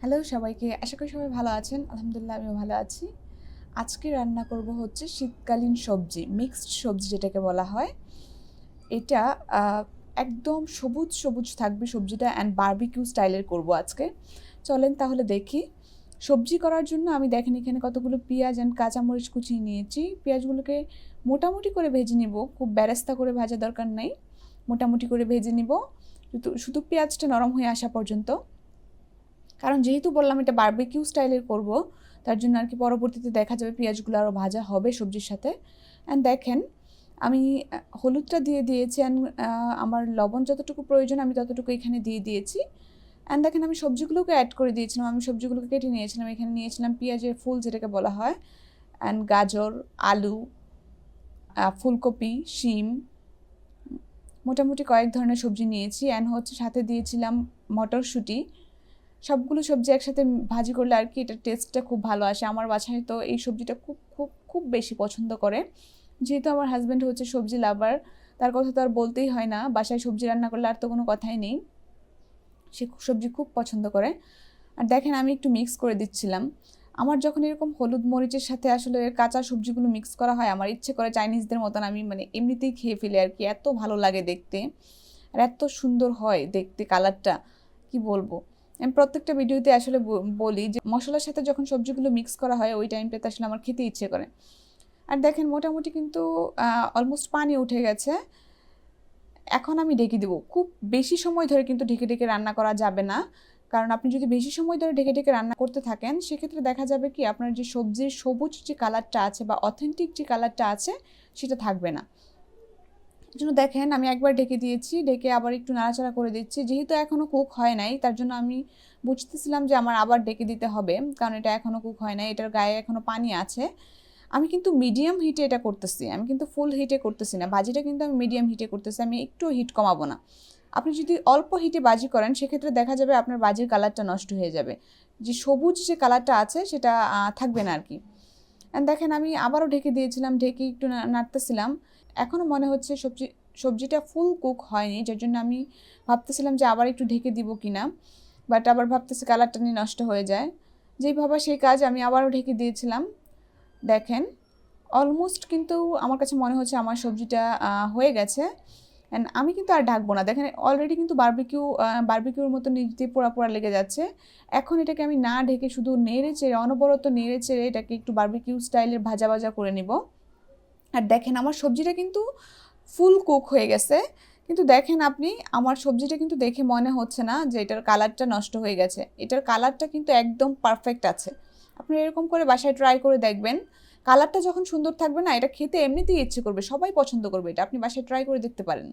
Hello সবাইকে। আশা করি সবাই ভালো আছেন। আলহামদুলিল্লাহ, আমিও ভালো আছি। আজকে রান্না করব হচ্ছে শীতকালীন সবজি মিক্সড সবজি যেটাকে বলা হয়। এটা একদম সবুজ সবুজ থাকবে সবজিটা অ্যান্ড বার্বিকিউ স্টাইলের করব আজকে। চলেন তাহলে দেখি। সবজি করার জন্য আমি দেখেন এখানে কতগুলো পেঁয়াজ অ্যান্ড কাঁচামরিচ কুচিয়ে নিয়েছি। পেঁয়াজগুলোকে মোটামুটি করে ভেজে নিব। খুব ব্যারেস্তা করে ভাজা দরকার নেই। মোটামুটি করে ভেজে নিব। শুধু পেঁয়াজটা নরম হয়ে আসা পর্যন্ত। কারণ যেহেতু বললাম এটা বার্বিকিউ স্টাইলের করব, তার জন্য আর কি পরবর্তীতে দেখা যাবে পেঁয়াজগুলো আরও ভাজা হবে সবজির সাথে। অ্যান্ড দেখেন, আমি হলুদটা দিয়ে দিয়েছি অ্যান্ড আমার লবণ যতটুকু প্রয়োজন আমি ততটুকু এখানে দিয়ে দিয়েছি। অ্যান্ড দেখেন, আমি সবজিগুলোকে অ্যাড করে দিয়েছিলাম, আমি সবজিগুলোকে কেটে নিয়েছিলাম, এখানে নিয়েছিলাম পেঁয়াজের ফুল যেটাকে বলা হয় অ্যান্ড গাজর, আলু ফুলকপি, শিম, মোটামুটি কয়েক ধরনের সবজি নিয়েছি। অ্যান্ড হচ্ছে সাথে দিয়েছিলাম মটরশুঁটি। সবগুলো সবজি একসাথে ভাজি করলে আর কি এটার টেস্টটা খুব ভালো আসে। আমার বাসায় তো এই সবজিটা খুব খুব খুব বেশি পছন্দ করে। যেহেতু আমার হাজব্যান্ড হচ্ছে সবজি লাভার তার কথা তো আর বলতেই হয় না। বাসায় সবজি রান্না করলে আর তো কোনো কথাই নেই। সে সবজি খুব পছন্দ করে। আর দেখেন আমি একটু মিক্স করে দিচ্ছিলাম। আমার যখন এরকম হলুদ মরিচের সাথে আসলে কাঁচা সবজিগুলো মিক্স করা হয়, আমার ইচ্ছে করে চাইনিজদের মতন আমি মানে এমনিতেই খেয়ে ফেলি আর কি। এত ভালো লাগে দেখতে। আর এত সুন্দর হয় দেখতে কালারটা কি বলব? আমি প্রত্যেকটা ভিডিওতে আসলে বলি যে মশলার সাথে যখন সবজিগুলো মিক্স করা হয়, ওই টাইমটাতে আসলে আমার খেতে ইচ্ছে করে। আর দেখেন, মোটামুটি কিন্তু অলমোস্ট পানি উঠে গেছে। এখন আমি ঢেকে দেবো। খুব বেশি সময় ধরে কিন্তু ঢেকে ঢেকে রান্না করা যাবে না। কারণ আপনি যদি বেশি সময় ধরে ঢেকে ঢেকে রান্না করতে থাকেন, সেক্ষেত্রে দেখা যাবে কি, আপনার যে সবজির সবুজ যে কালারটা আছে বা অথেন্টিক যে কালারটা আছে, সেটা থাকবে না। জন্য দেখেন আমি একবার ঢেকে দিয়েছি ঢেকে আবার একটু নাড়াচাড়া করে দিচ্ছি। যেহেতু এখনও কুক হয় নাই, তার জন্য আমি বুঝতেছিলাম যে আমার আবার ডেকে দিতে হবে, কারণ এটা এখনও কুক হয় নাই, এটার গায়ে এখনও পানি আছে। আমি কিন্তু মিডিয়াম হিটে এটা করতেছি, আমি কিন্তু ফুল হিটে করতেছি না, বাজিটা কিন্তু আমি মিডিয়াম হিটে করতেছি, আমি একটু হিট কমাবো না। আপনি যদি অল্প হিটে বাজি করেন, সেক্ষেত্রে দেখা যাবে আপনার বাজির কালারটা নষ্ট হয়ে যাবে। যে সবুজ যে কালারটা আছে, সেটা থাকবে না আর কি। দেখেন আমি আবারও ঢেকে দিয়েছিলাম ঢেকে একটু নাড়তেছিলাম। এখনও মনে হচ্ছে সবজি, সবজিটা ফুল কুক হয়নি, যার জন্য আমি ভাবতেছিলাম যে আবার একটু ঢেকে দিব কি না বাট আবার ভাবতেছি কালারটা নিয়ে নষ্ট হয়ে যায়। যেই ভাবা সেই কাজ আমি আবারও ঢেকে দিয়েছিলাম। দেখেন অলমোস্ট কিন্তু আমার কাছে মনে হচ্ছে আমার সবজিটা হয়ে গেছে। অ্যান্ড আমি কিন্তু আর ঢাকবো না। দেখেন অলরেডি কিন্তু বারবিকিউ বারবিকিউর মতো নিজে পোড়া পোড়া লেগে যাচ্ছে। এখন এটাকে আমি না ঢেকে শুধু নেড়ে চেড়ে, অনবরত নেড়ে চেড়ে এটাকে একটু বার্বিকিউ স্টাইলের ভাজা ভাজা করে নিব। আর দেখেন আমার সবজিটা কিন্তু ফুল কুক হয়ে গেছে। কিন্তু দেখেন আপনি, আমার সবজিটা কিন্তু দেখে মনে হচ্ছে না যে এটার কালারটা নষ্ট হয়ে গেছে। এটার কালারটা কিন্তু একদম পারফেক্ট আছে। আপনি এরকম করে বাসায় ট্রাই করে দেখবেন। কালারটা যখন সুন্দর থাকবে না, এটা খেতে এমনিতেই ইচ্ছে করবে। সবাই পছন্দ করবে এটা। আপনি বাসায় ট্রাই করে দেখতে পারেন।